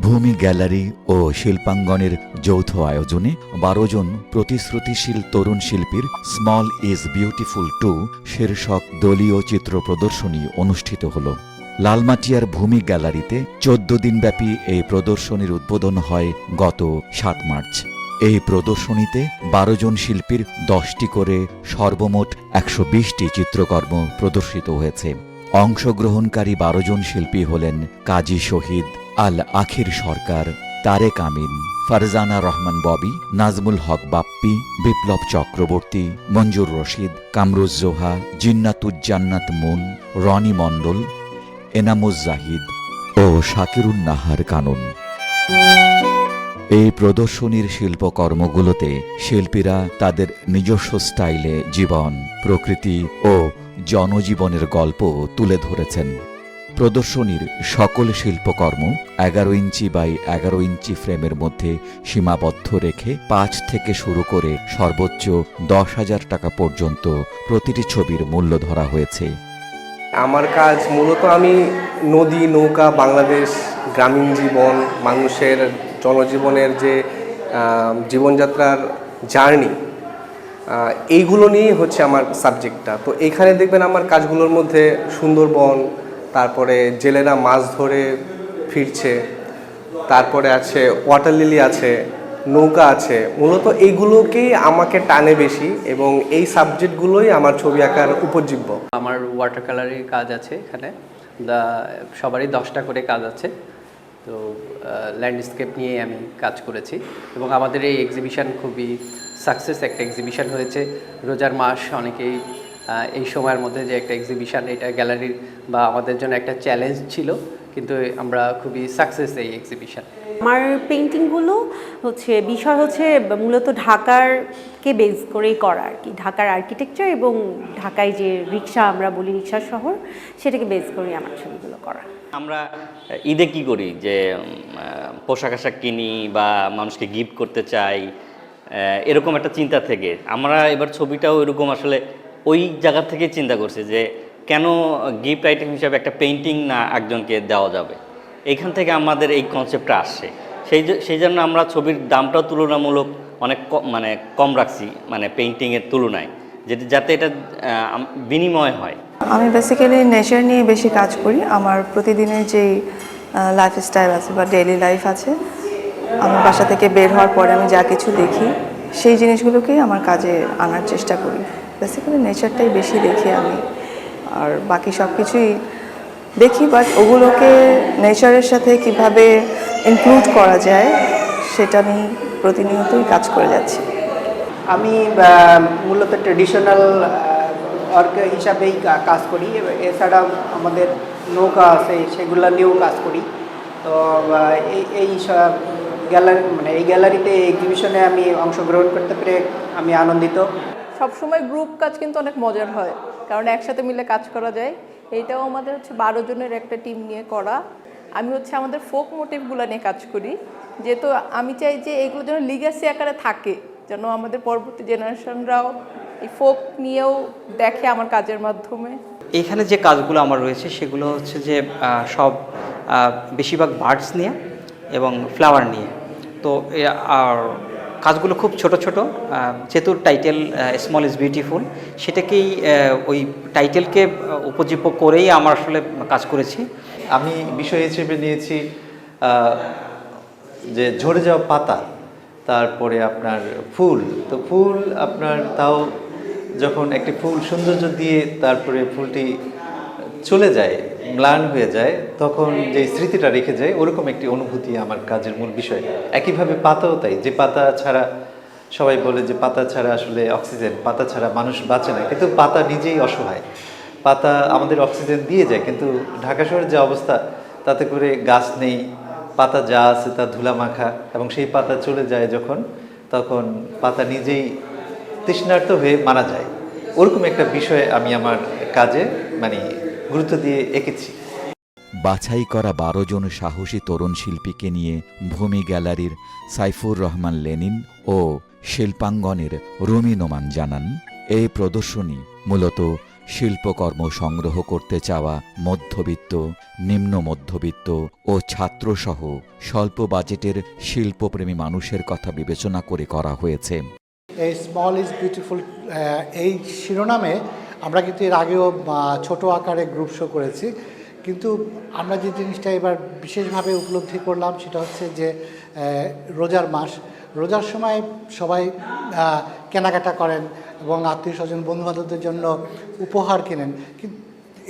ভূমি গ্যালারি ও শিল্পাঙ্গনের যৌথ আয়োজনে বারো জন প্রতিশ্রুতিশীল তরুণ শিল্পীর স্মল ইজ বিউটিফুল টু শীর্ষক দলীয় চিত্র প্রদর্শনী অনুষ্ঠিত হল। লালমাটিয়ার ভূমি গ্যালারিতে চোদ্দ দিনব্যাপী এই প্রদর্শনীর উদ্বোধন হয় গত সাত মার্চ। এই প্রদর্শনীতে বারো জন শিল্পীর দশটি করে সর্বমোট একশো বিশটি চিত্রকর্ম প্রদর্শিত হয়েছে। অংশগ্রহণকারী বারো জন শিল্পী হলেন কাজী শহীদ আল আখির সরকার, তারেক আমিন, ফারজানা রহমান ববি, নাজমুল হক বাপ্পি, বিপ্লব চক্রবর্তী, মঞ্জুর রশিদ কামরুজ্জোহা জিন্নাতুজ্জান্নাত মুন, রনি মণ্ডল, এনামুজ জাহিদ ও শাকিরুন নাহার কানুন। এই প্রদর্শনীর শিল্পকর্মগুলোতে শিল্পীরা তাদের নিজস্ব স্টাইলে জীবন, প্রকৃতি ও জনজীবনের গল্প তুলে ধরেছেন। প্রদর্শনীর সকল শিল্পকর্ম এগারো ইঞ্চি বাই এগারো ইঞ্চি ফ্রেমের মধ্যে সীমাবদ্ধ রেখে পাঁচ থেকে শুরু করে সর্বোচ্চ দশ হাজার টাকা পর্যন্ত প্রতিটি ছবির মূল্য ধরা হয়েছে। আমার কাজ মূলত আমি নদী, নৌকা, বাংলাদেশ গ্রামীণ জীবন, মানুষের জনজীবনের যে জীবনযাত্রার জার্নি এইগুলো নিয়েই হচ্ছে আমার সাবজেক্টটা তো এখানে দেখবেন আমার কাজগুলোর মধ্যে সুন্দরবন, তারপরে জেলেরা মাছ ধরে ফিরছে, তারপরে আছে ওয়াটার লিলি আছে, নৌকা আছে। মূলত এইগুলোকেই আমাকে টানে বেশি এবং এই সাবজেক্টগুলোই আমার ছবি আঁকার উপজীব্য। আমার ওয়াটার কালারের কাজ আছে এখানে। সবারই দশটা করে কাজ আছে। তো ল্যান্ডস্কেপ নিয়ে আমি কাজ করেছি এবং আমাদের এই এক্সিবিশন খুবই সাকসেস একটা এক্সিবিশন হয়েছে। রোজার মাস অনেকেই এই সময়ের মধ্যে যে একটা এক্সিবিশন এটা গ্যালারির বা আমাদের জন্য একটা চ্যালেঞ্জ ছিল। কিন্তু আমরা খুবই সাকসেস এই এক্সিবিশন আমার পেন্টিংগুলো হচ্ছে বিষয় হচ্ছে মূলত ঢাকারকে বেস করেই করা আর কি। ঢাকার আর্কিটেকচার এবং ঢাকায় যে রিক্সা আমরা বলি রিক্সা শহর সেটাকে বেস করে আমার ছবিগুলো করা। আমরা ঈদে কি করি? যে পোশাক আশাক কিনি বা মানুষকে গিফট করতে চাই এরকম একটা চিন্তা থেকে। আমরা এবার ছবিটাও এরকম আসলে ওই জায়গা থেকে চিন্তা করছি যে কেন গিফট আইটেম হিসাবে একটা পেন্টিং না একজনকে দেওয়া যাবে? এইখান থেকে আমাদের এই কনসেপ্টটা আসছে। সেই সেই জন্য আমরা ছবির দামটাও তুলনামূলক অনেক মানে কম রাখছি মানে পেইন্টিংয়ের তুলনায়, যেটা, যাতে এটা বিনিময় হয়। আমি বেসিক্যালি নেচার নিয়ে বেশি কাজ করি। আমার প্রতিদিনের যেই লাইফস্টাইল আছে বা ডেইলি লাইফ আছে আমি বাসা থেকে বের হওয়ার পরে আমি যা কিছু দেখি, সেই জিনিসগুলোকেই আমার কাজে আনার চেষ্টা করি। বেসিক্যালি নেচারটাই বেশি দেখি আমি। আর বাকি সব কিছুই দেখি বাট ওগুলোকে নেচারের সাথে কীভাবে ইনক্লুড করা যায় সেটা নিয়ে প্রতিনিয়তই কাজ করে যাচ্ছি। আমি মূলত ট্রেডিশনাল ওয়ার্ক হিসাবেই কাজ করি। এছাড়া আমাদের নৌকা আছে, সেগুলো নিয়েও কাজ করি। তো এই এই গ্যালারি মানে এই গ্যালারিতে এক্সিবিশনে আমি অংশগ্রহণ করতে পেরে আমি আনন্দিত। সবসময় গ্রুপ কাজ কিন্তু অনেক মজার হয়। কারণ একসাথে মিলে কাজ করা যায়। এইটাও আমাদের হচ্ছে বারো জনের একটা টিম নিয়ে করা। আমি হচ্ছে আমাদের ফোক মোটিভগুলো নিয়ে কাজ করি। যেহেতু আমি চাই যে এগুলো যেন লিগাসি আকারে থাকে, যেন আমাদের পরবর্তী জেনারেশনরাও এই ফোক নিয়েও দেখে আমার কাজের মাধ্যমে। এখানে যে কাজগুলো আমার রয়েছে, সেগুলো হচ্ছে যে সব বেশিরভাগ বার্ডস নিয়ে এবং ফ্লাওয়ার নিয়ে। তো আর কাজগুলো খুব ছোট ছোট যেহেতু টাইটেল স্মল ইজ বিউটিফুল সেটাকেই ওই টাইটেলকে উপজীব্য করেই আমার আসলে কাজ করেছি। আমি বিষয় হিসেবে নিয়েছি যে ঝরে যাওয়া পাতা, তারপরে আপনার ফুল। তো ফুল আপনার তাও যখন একটি ফুল সৌন্দর্য দিয়ে তারপরে ফুলটি চলে যায় ম্লান হয়ে যায়, তখন যে স্মৃতিটা রেখে যায়, ওরকম একটি অনুভূতি আমার কাজের মূল বিষয়। একইভাবে পাতাও তাই, যে পাতা ছাড়া, সবাই বলে যে পাতা ছাড়া আসলে অক্সিজেন, পাতা ছাড়া মানুষ বাঁচে না, কিন্তু পাতা নিজেই অসহায়। পাতা আমাদের অক্সিজেন দিয়ে যায়, কিন্তু ঢাকা শহরের যে অবস্থা, তাতে করে গাছ নেই, পাতা যা আছে তা ধুলা মাখা এবং সেই পাতা চলে যায় যখন, তখন পাতা নিজেই তৃষ্ণার্ত হয়ে মারা যায়। ওরকম একটা বিষয় আমি আমার কাজে মানে গুরুত্ব দিয়ে এঁকেছি। বাছাই করা বারো জন সাহসী তরুণ শিল্পীকে নিয়ে ভূমি গ্যালারির সাইফুর রহমান লেনিন ও শিল্পাঙ্গনের রুমি নোমান জানান এই প্রদর্শনী মূলত শিল্পকর্ম সংগ্রহ করতে চাওয়া মধ্যবিত্ত নিম্ন মধ্যবিত্ত ও ছাত্রসহ স্বল্প বাজেটের শিল্পপ্রেমী মানুষের কথা বিবেচনা করে করা হয়েছে। এই স্মল ইজ বিউটিফুল এই শিরোনামে আমরা কিন্তু এর আগেও ছোট আকারে গ্রুপ শো করেছি। কিন্তু আমরা যে জিনিসটা এবার বিশেষভাবে উপলব্ধি করলাম সেটা হচ্ছে যে রোজার মাস। রোজার সময় সবাই কেনাকাটা করেন এবং আত্মীয় স্বজন, বন্ধুবান্ধবদের জন্য উপহার কেনেন। কিন্তু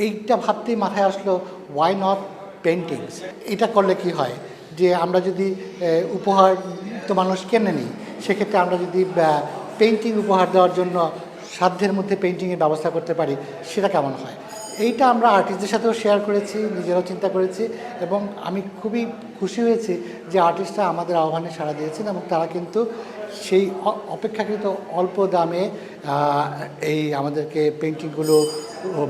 এইটা ভাবতেই মাথায় আসলো ওয়াই নট পেন্টিংস এটা করলে কি হয়? যে আমরা যদি উপহার তো মানুষ কেনে নিই সেক্ষেত্রে আমরা যদি পেন্টিং উপহার দেওয়ার জন্য সাধ্যের মধ্যে পেন্টিংয়ের ব্যবস্থা করতে পারি, সেটা কেমন হয়? এইটা আমরা আর্টিস্টদের সাথেও শেয়ার করেছি, নিজেরাও চিন্তা করেছি এবং আমি খুবই খুশি হয়েছি যে আর্টিস্টরা আমাদের আহ্বানে সাড়া দিয়েছেন এবং তারা কিন্তু সেই অপেক্ষাকৃত অল্প দামে এই আমাদেরকে পেন্টিংগুলো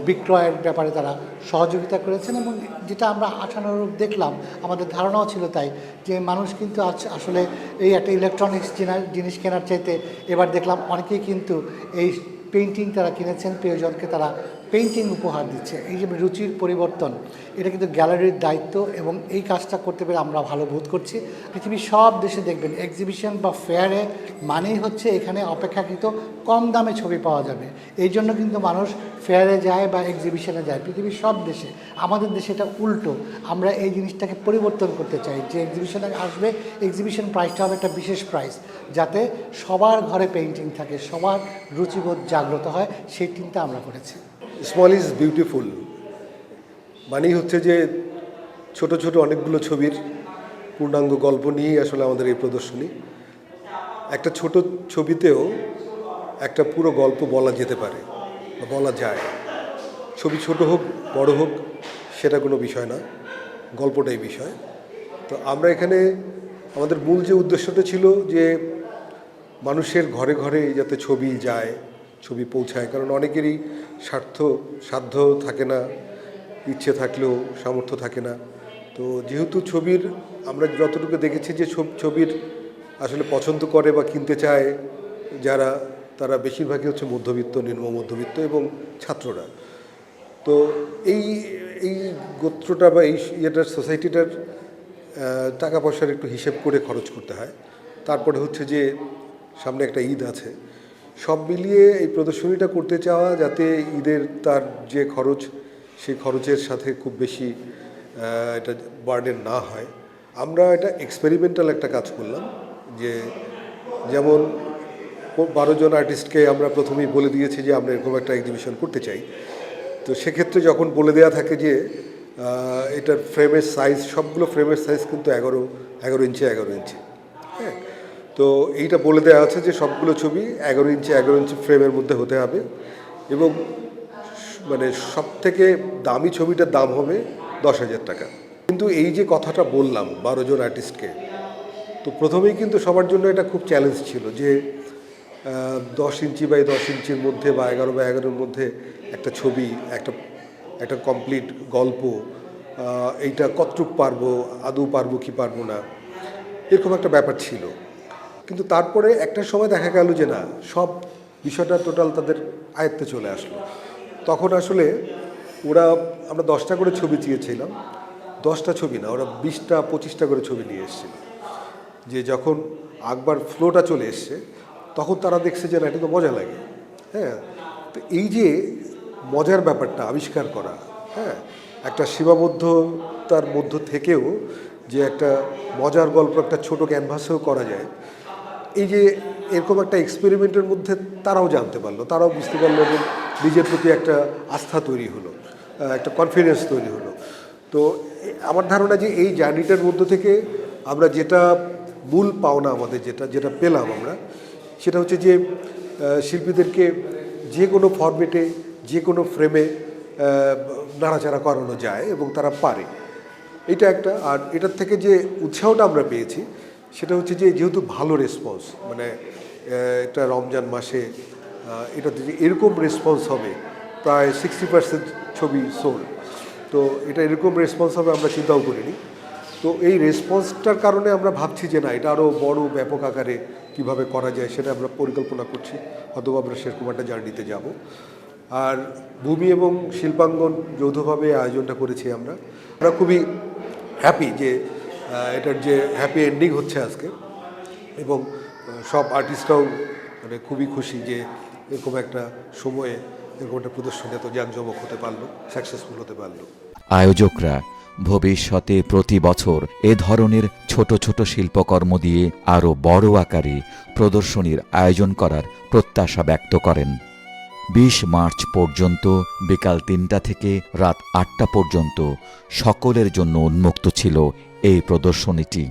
বিক্রয়ের ব্যাপারে তারা সহযোগিতা করেছেন এবং যেটা আমরা আশানুরূপ দেখলাম, আমাদের ধারণাও ছিল তাই, যে মানুষ কিন্তু আসলে এই একটা ইলেকট্রনিক্স জিনিস কেনার চাইতে এবার দেখলাম অনেকেই কিন্তু এই পেন্টিং তারা কিনেছেন, প্রিয়জনকে তারা পেন্টিং উপহার দিচ্ছে। এই যে রুচির পরিবর্তন, এটা কিন্তু গ্যালারির দায়িত্ব এবং এই কাজটা করতে পেরে আমরা ভালো বোধ করছি। পৃথিবীর সব দেশে দেখবেন এক্সিবিশন বা ফেয়ারে মানেই হচ্ছে এখানে অপেক্ষাকৃত কম দামে ছবি পাওয়া যাবে। এই জন্য কিন্তু মানুষ ফেয়ারে যায় বা এক্সিবিশনে যায়। পৃথিবীর সব দেশে, আমাদের দেশে এটা উল্টো। আমরা এই জিনিসটাকে পরিবর্তন করতে চাই। যে এক্সিবিশনে আসবে এক্সিবিশন প্রাইসটা হবে একটা বিশেষ প্রাইস যাতে সবার ঘরে পেন্টিং থাকে, সবার রুচিবোধ জাগ্রত হয়, সেই চিন্তা আমরা করেছি। স্মল ইজ বিউটিফুল মানেই হচ্ছে যে ছোট ছোট অনেকগুলো ছবির পূর্ণাঙ্গ গল্প নিয়েই আসলে আমাদের এই প্রদর্শনী। একটা ছোট ছবিতেও একটা পুরো গল্প বলা যেতে পারে বা বলা যায়। ছবি ছোট হোক, বড় হোক, সেটা কোনো বিষয় না, গল্পটাই বিষয়। তো আমরা এখানে, আমাদের মূল যে উদ্দেশ্যটা ছিল যে মানুষের ঘরে ঘরে যাতে ছবি যায় ছবি পৌঁছায়। কারণ অনেকেরই স্বার্থ, সাধ্য থাকে না, ইচ্ছে থাকলেও সামর্থ্য থাকে না। তো যেহেতু ছবির, আমরা যতটুকু দেখেছি যে ছব- ছবির আসলে পছন্দ করে বা কিনতে চায় যারা, তারা বেশিরভাগই হচ্ছে মধ্যবিত্ত, নিম্ন মধ্যবিত্ত এবং ছাত্ররা। তো এই এই গোত্রটা বা এই ইয়েটার সোসাইটিটার টাকা পয়সার একটু হিসেব করে খরচ করতে হয়। তারপরে হচ্ছে যে সামনে একটা ঈদ আছে। সব মিলিয়ে এই প্রদর্শনীটা করতে চাওয়া যাতে ঈদের তার যে খরচ, সেই খরচের সাথে খুব বেশি এটা বার্ডেন না হয়। আমরা এটা এক্সপেরিমেন্টাল একটা কাজ করলাম যে যেমন বারো জন আর্টিস্টকে আমরা প্রথমেই বলে দিয়েছি যে আমরা এরকম একটা এক্সিবিশন করতে চাই। তো সেক্ষেত্রে যখন বলে দেওয়া থাকে যে এটার ফ্রেমের সাইজ সবগুলো ফ্রেমের সাইজ কিন্তু এগারো এগারো ইঞ্চি এগারো ইঞ্চি তো এইটা বলে দেওয়া আছে যে সবগুলো ছবি এগারো ইঞ্চি এগারো ইঞ্চি ফ্রেমের মধ্যে হতে হবে এবং মানে সব থেকে দামি ছবিটার দাম হবে দশ হাজার টাকা। কিন্তু এই যে কথাটা বললাম বারো জন আর্টিস্টকে তো প্রথমেই কিন্তু সবার জন্য এটা খুব চ্যালেঞ্জ ছিল যে দশ ইঞ্চি বাই দশ ইঞ্চির মধ্যে বা এগারো বাই এগারোর মধ্যে একটা ছবি, একটা একটা কমপ্লিট গল্প এইটা কতটুক পারব, আদৌ পারব কি পারব না, এরকম একটা ব্যাপার ছিল। কিন্তু তারপরে একটা সময় দেখা গেল যে না, সব বিষয়টা টোটাল তাদের আয়ত্তে চলে আসলো। তখন আসলে ওরা, আমরা দশটা করে ছবি চেয়েছিলাম। দশটা ছবি না, ওরা বিশটা, পঁচিশটা করে ছবি নিয়ে এসেছিল। যে যখন আকবার ফ্লোটা চলে এসছে, তখন তারা দেখছে যে না, এটা তো মজা লাগে। হ্যাঁ তো এই যে মজার ব্যাপারটা, আবিষ্কার করা হ্যাঁ একটা সীমাবদ্ধতার মধ্য থেকেও যে একটা মজার গল্প একটা ছোট ক্যানভাসেও করা যায় এই যে এরকম একটা এক্সপেরিমেন্টের মধ্যে তারাও জানতে পারল, তারাও বুঝতে পারল এবং নিজের প্রতি একটা আস্থা তৈরি হলো একটা কনফিডেন্স তৈরি হলো। তো আমার ধারণা যে এই জার্নিটার মধ্য থেকে আমরা যেটা মূল পাওনা আমাদের যেটা যেটা পেলাম আমরা, সেটা হচ্ছে যে শিল্পীদেরকে যে কোনো ফরম্যাটে যে কোনো ফ্রেমে নাড়াচাড়া করানো যায় এবং তারা পারে। এটা একটা, আর এটার থেকে যে উৎসাহটা আমরা পেয়েছি সেটা হচ্ছে যে যেহেতু ভালো রেসপন্স মানে এটা রমজান মাসে এটা এরকম রেসপন্স হবে, প্রায় সিক্সটি পার্সেন্ট ছবি সোল তো এটা এরকম রেসপন্স হবে আমরা চিন্তাও করিনি। তো এই রেসপন্সটার কারণে আমরা ভাবছি যে না, এটা আরও বড় ব্যাপক আকারে কীভাবে করা যায় সেটা আমরা পরিকল্পনা করছি, অথবা আমরা সেরকম একটা জার্নিতে যাব। আর ভূমি এবং শিল্পাঙ্গন যৌথভাবে আয়োজনটা করেছি আমরা। আমরা খুবই হ্যাপি যে এটার যে হ্যাপি এন্ডিং হচ্ছে আজকে। এবং সব আর্টিস্টরাও মানে খুবই খুশি যে এরকম একটা সময়ে এরকম একটা প্রদর্শনী এত জাঁকজমক হতে পারল সাকসেসফুল হতে পারল। আয়োজকরা ভবিষ্যতে প্রতি বছর এ ধরনের ছোট ছোট শিল্পকর্ম দিয়ে আরও বড় আকারে প্রদর্শনীর আয়োজন করার প্রত্যাশা ব্যক্ত করেন। বিশ মার্চ পর্যন্ত বিকাল তিনটা থেকে রাত আটটা পর্যন্ত সকলের জন্য উন্মুক্ত ছিল এই প্রদর্শনীটি।